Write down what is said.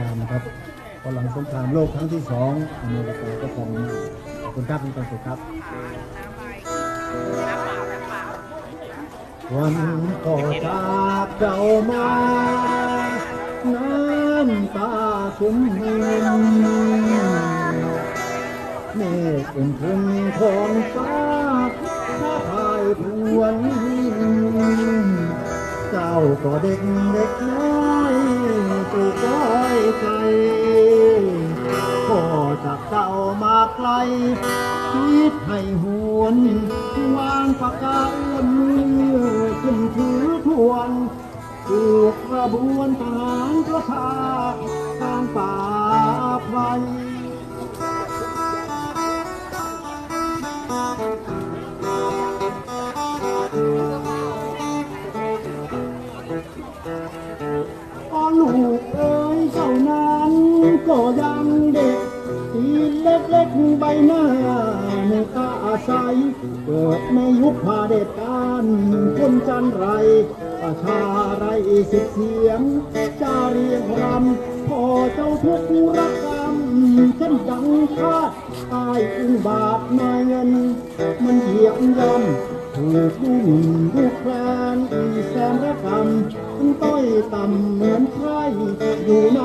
การนะครับพอหลังสงครามโลกครั้งที่สองอเมริกาก็คงขอบคุณครับมีความสุขครับ วันก็จากเจ้ามา น้ำตาสุมเงินเมฆอุ่นทุ่งของฟ้าพระพายพวน เจ้าก็เด็กเด็กน้อย ใจพ่อจากเจ้ามาไกล คิดให้หวนวางปากกาอ้วนขึ้นถือทวนถูกกระบวนทหารกระชากกลางป่าไพรลูกเอ้ ก็ยังเด็กทีเล็กๆใบหน้าในตาอาเกิดในยุคพาเด็จการคนจันไรประชาไรสิทธิเสียงจาเรียงรำพอเจ้าทุกรกรรมฉันดังคาดตายอึงบาทนายเงิน มันเหยียบย่ำถูกลุ่มลูกแฟนอีแสนระกรรมต้อยต่ำเหมือนใครอยู่ใน